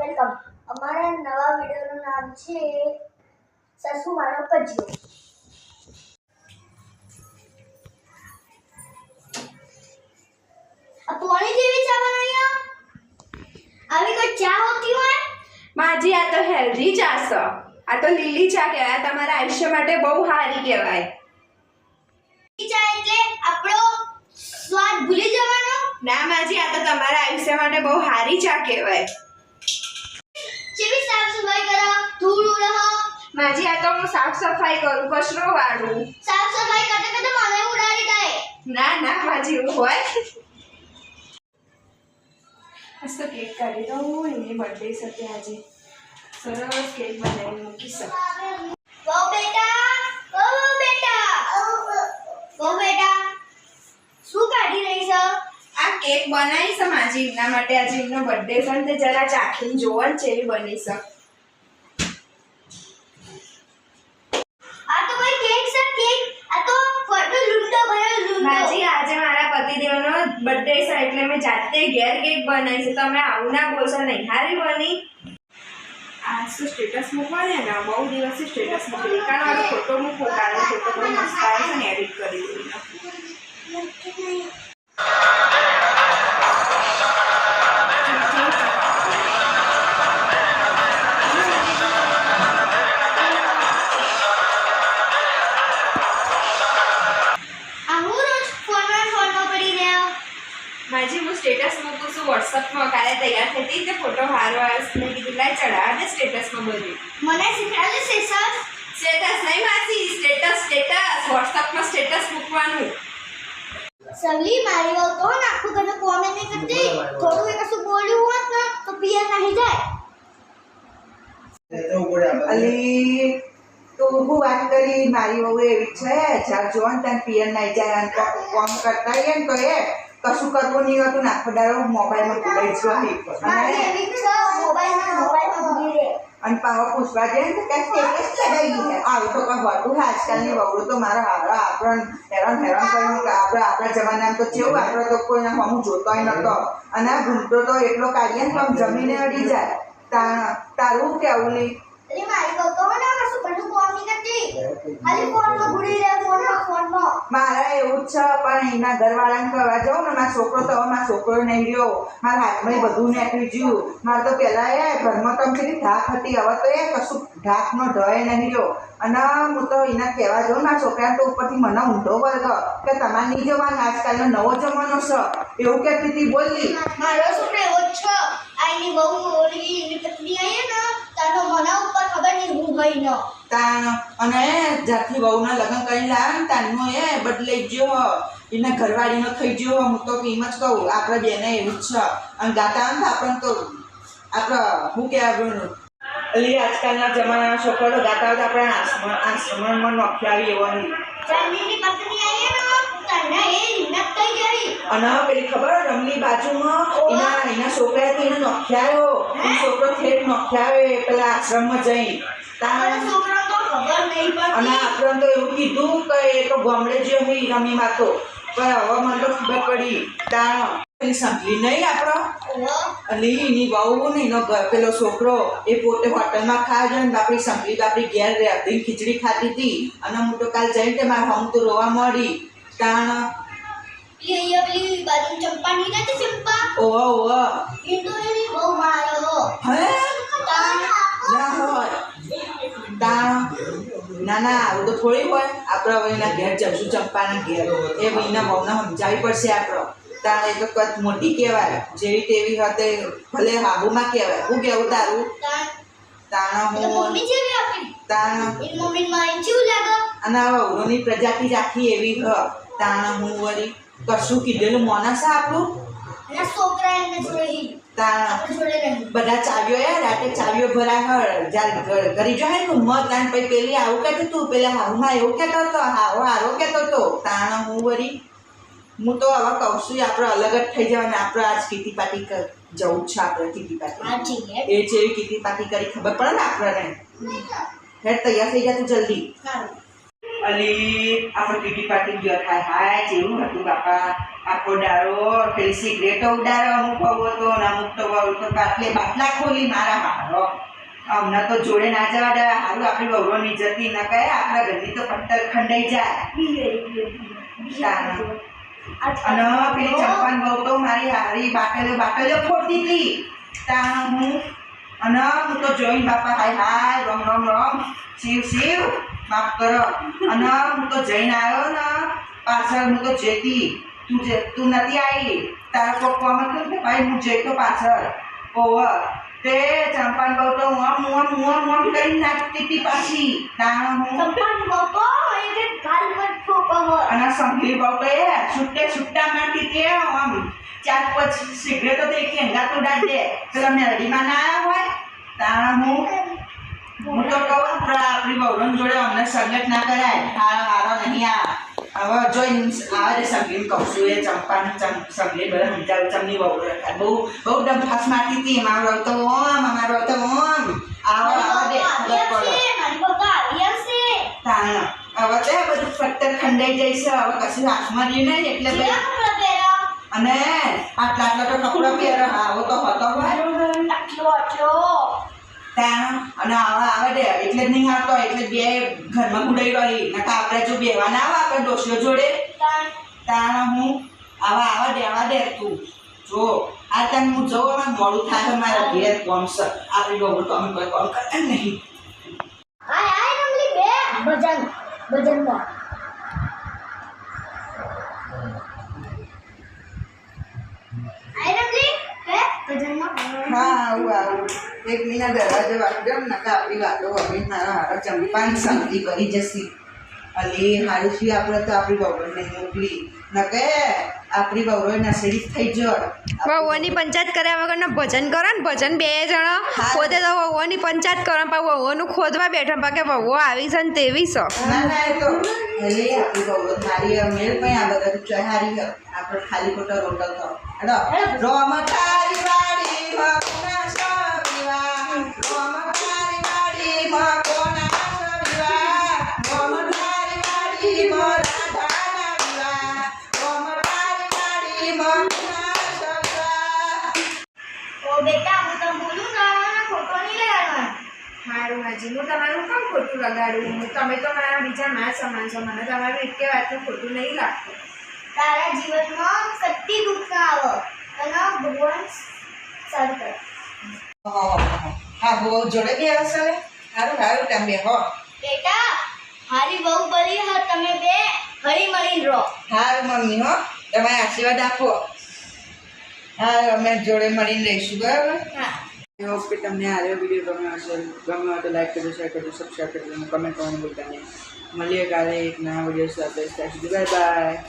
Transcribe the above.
Welcome અમારા નવા વિડીયોનું નામ છે સસુ મારો કજિયો આ પોણી જેવી ચા બનાવી આવી કોઈ ચા હોતી હોય? માજી આ તો હેલ્ધી ચા છે આ તો લીલી ચા કહેવાય. તમારા આયુષ્ય માટે બહુ સારી કહેવાય. ચા એટલે આપણો સ્વાદ ભૂલી જવાનો? ના માજી આ તો તમારા આયુષ્ય માટે બહુ સારી ચા કહેવાય જેવી સાફ સફાઈ કરો ધૂળ ઉડો માજી આ તો હું સાફ સફાઈ કરું કચરો વાળું સાફ સફાઈ કરતા કરતા મને ઉડાડી દે. ના ના માજી એવું હોય? મસ્ત કેક કરી તો હું એની બર્થડે સાથે આજે. સરસ કેક બનાવી મૂકી શક. વો બેટા ઓ બેટા. વો બેટા શું કાઢી રહી છો? આ કેક બનાવી છે માજી. એમના માટે આજે એમનો બર્થડે છે ને જરા ચાખીને જોવો છે એ બની છે આ તો કોઈ કેક છે કેક આ તો ફોટો લૂંટો ભર્યો લૂંટો માજી આજે મારા પતિદેવનો બર્થડે છે એટલે મેં જાતે ઘેર કેક બનાવી છે. તમે આવું ના બોલશો નહીં. હારી બની. આ શું સ્ટેટસ મૂકવાની બહુ દિવસથી સ્ટેટસ મૂકી કારણ મારો ફોટો મૂકો. કારણ ફોટો બહુ મસ્ત આવે છે ને એડિટ કરી વોટ્સઅપમાં કાલે તૈયાર થઈ હતી તે ફોટો હારો આવ્યો મેં કીધું લાય ચડાવ ને સ્ટેટસમાં બધું મને શીખડાવજો સેસર સ્ટેટસ નહીં માસી સ્ટેટસ સ્ટેટસ વોટ્સઅપમાં સ્ટેટસ મૂકવાનું. સવલી મારી વાત તો આખું તને કોમેન્ટ નહીં કરતી થોડું એ કશું બોલ્યું હોત ને તો પિયર નહીં જાય. અલી તો હું વાત કરી? મારી વહુ એવી છે ચાલ જો ને તને પિયર નહીં જાય કોમ કરતા ને તો એ કશું કરવું નહીં હોતું નાખો દાડો મોબાઈલમાં ભૂલાઈ જવાની મારી અને પાવો પૂછવા જઈએ ને તો કાંઈક સ્ટેટસ લગાવી દીધે. આવું તો કંઈ હોતું આજકાલની વગડું તો મારા હારા આપણને હેરાન હેરાન કર્યું કે આપણે આપણા જમાનામાં તો કેવું આપણે તો કોઈને હું જોતોય નતો. અને આ ભૂલતો તો એટલો કાઢીએ ને તો આમ જમીને અડી જાય. તાણ તારું કેવું નહીં? મારી તો મને કશું કોમ નહીં કરતી ખાલી ફોનમાં ફોનમાં મારા એવું છે, પણ એના ઘરવાળાને કહેવા જાઉં ને, મારો છોકરો તો, મારો છોકરો નહીં રહ્યો. મારા હાથમાં બધું નીકળી ગયું મારે તો પહેલાં એ ઘરમાં તો ઢાક હતી, હવે તો એ કશું ઢાકનો ઢય નહીં રહ્યો. અને હું તો એના કહેવા જાઉં, મારા છોકરાને તો ઉપરથી મને ઊંધો વર્ગ કે તમારે નહીં જવાનું, આજકાલનો નવો જમાનો છે. એવું કહેતી હતી, બોલી. મારો છોકરો એવો જ છે. આ બહુ મોડી પત્ની આવી ને તારો મના ઉપર ખબર નહીં હું ગઈ ન તાણ અને જાતની વહુના લગ્ન કરી લાવ્યા ને તારનો એ બદલાઈ ગયો. એને ઘરવાળી ઘરવાળીનો થઈ ગયો. હું તો એમ જ કહું, આપણે બેને એવું જ છે. અને ગાતા આપણને તો આપણે શું કહેવાનું અલી આજકાલના જમાનાના છોકરો ગાતા હોય તો આપણે આસમાનમાં નોખલાવી એવો નહીં અને પેલી ખબર હોય બાજુમાં એના એના છોકરાથી એને નોખ્યાયો. છોકરો ઠેઠ નોખ્યાયો પેલા આશ્રમમાં જઈ. અને આપણે તો એવું કીધું કે એ તો ગામડે જ હોય રમીમાં તો પણ હવે મને તો ખબર પડી. તાણ પેલી સંભલી નહીં આપણો? અને એની વહુ ને ઘર પેલો છોકરો એ પોતે હોટલમાં ખાવા જાય ને બાપડી સંભલી બાપડી ઘેર રહેતી ખીચડી ખાતી હતી અને હું તો કાલ જઈને મારે હમ તો રોવા મળી. તાણ? બહુ મારો ના ના ના આવું તો થોડી હોય. આપણે હવે એના ઘેર જશું ચંપાના ઘેર. એ ભાઈના ભાવને સમજાવી પડશે આપણો. તાણ એ તો કદ મોટી કહેવાય. જેવી તેવી હતે ભલે હાબુમાં કહેવાય. હું કેવું તારું? તાણ હું તાણ અને હવે ઉરોની પ્રજાતિ જ આખી એવી હ. તાણ હું વળી કશું કીધેલું મોનસ આપણું? બધા ચાવીઓ યાર રાતે ચાવીઓ ભરા હળ. જ્યારે ઘરી જો હે ને મત તાણ પછી પેલી આવું કહેતું તું પેલા હાવમાં એવું કહેતો હતો હાવો હારો કહેતો હતો તાણ હું વળી હું તો હવે કહું છું આપણે અલગ જ થઈ જવાના આપણે આજ કીટી પાટી જવું છે આપણે કીટી પાટી એ જેવી કીટી પાટી કરી ખબર પડે ને આપણને? હેડ તૈયાર થઈ જા તું જલ્દી. અલી આપણે કીટી પાટી ગયો થાય હાય જેવું હતું બાપા. આખો દાડો પેલી સિગરેટો ઉડાડો અમુક હતો ને અમુક તો તો બાટલે બાટલા ખોલી મારા હારો અમને તો જોડે ના જવા દે હારું આપણી બહુ જતી ન કહે આપણા ઘરની તો પટ્ટર ખંડાઈ જાય. અને પેલી ચંપાન બહુ તો મારી હારી બાટલીઓ બાટલીઓ ફોડતી હતી. ત્યાં હું અને હું તો જોઈને બાપા હાય હાય રમ રમ રમ શિવ શિવ માફ કરો. અને હું તો જઈને આવ્યો ને પાછળ હું તો જતી. તું જે તું નથી આવી. તારા પપ્પામાં કહ્યું કે ભાઈ હું જઈ તો પાછળ. ઓવર. તે ચંપાન બહુ તો આમ આમ આમ આમ કરીને નાખતી હતી પાછી. તાણ હું ચંપાન બાપો એ ગાલ પર સંભળી એ છૂટે છૂટા માટી તે આમ ચાર પછી સિગરેટો તો એક એંગા તો ઉડાડી દે પેલા મેલડીમાં ના આવ્યા હોય તાણા હું હું તો કહું આપણા આપણી બહુરણ જોડે અમને સંગત ના કરાય. હારો હારો નહીં આ. હવે જોઈને આવે સંગીત કહું છું એ ચંપાને ચમ સંગીત બધા સમજાવું ચમની બહુ બહુ બહુ ડંફાસ મારતી હતી. મારો તો ઓમ અમારો તો ઓમ. આવો આવો દે તાણ. હવે તો બધું પટ્ટર ખંડાઈ જાય છે. હવે કશું હાથમાં રહ્યું નહીં એટલે અને આટલા આટલા તો કપડો પહેરો. આવો તો હતો ત્યાં અને આવા આવે દે એટલે જ નહીં આવતો. એટલે બે ઘરમાં ગુડાઈ રહી. નકા આપણે જો બેવા ના આવે આપણે ડોસીઓ જોડે. તાણ હું આવા આવા દે આવા દે તું જો આ ત્યાં હું જોઉં હવે મોડું થાય છે મારા ઘેર કોમ છે આપણી બહુ તો અમે કોઈ કોમ કરતા નહીં. આય આય રમલી બે ભજન ભજનમાં. હા? આવું આવું. એક મહિના દરવાજો વાગ્યો ને આપણી વાતો હવે મારા હારા ચંપાની શાંતિ કરી જશી. અલી હારું શું આપણે તો આપણી બહુને મોકલી. નકે આપણી બહુ નસેડી થઈ જડ. વહુઓની પંચાયત કર્યા વગરના ભજન કરો ને ભજન બે જણા. ખોદે પોતે તો વહુઓની પંચાયત કરો ને પાછું વહુઓનું ખોદવા બેઠા પાકે વહુઓ આવી છે ને તેવી છો. ના ના એ તો એટલે આપણી બહુ મારી મેળ પણ આ બધા ચહારી આપણે ખાલી ખોટો રોટલ તો હેડો. રોમ વાડી મગના સવિવા રોમ તારી વાડી મગના સવિવા રોમ તારી વાડી મરાઠાના વિવા રોમ તારી વાડી મગના સવિવા ઓ બેટા હું તો બોલું ને આવાનો ખોટો નહીં લેવાનો મારું હાજી. હું તમારું કામ ખોટું લગાડું. તમે તો મારા બીજા મા સમાન છો. મને તમારું એક વાતનું ખોટું નહીં લાગતું. તારા જીવનમાં કતી દુઃખ ના આવે. અને ભગવાન સર કરે. હા બહુ જોડે બે હશે સારું સારું તમે હો. બેટા હારી બહુ બળી હા તમે બે હળી મળી રહો. હારું મમ્મી હો. તમે આશીર્વાદ આપો. હા અમે જોડે મળીને રહીશું બરાબર? હા. કે તમને આ વીડિયો ગમ્યો હશે. ગમ્યો હોય તો લાઈક કરજો શેર કરજો સબસ્ક્રાઈબ કરજો કમેન્ટ કરવાનું ભૂલતા નહીં. મળીએ કાલે એક નવા વીડિયો સાથે. Bye bye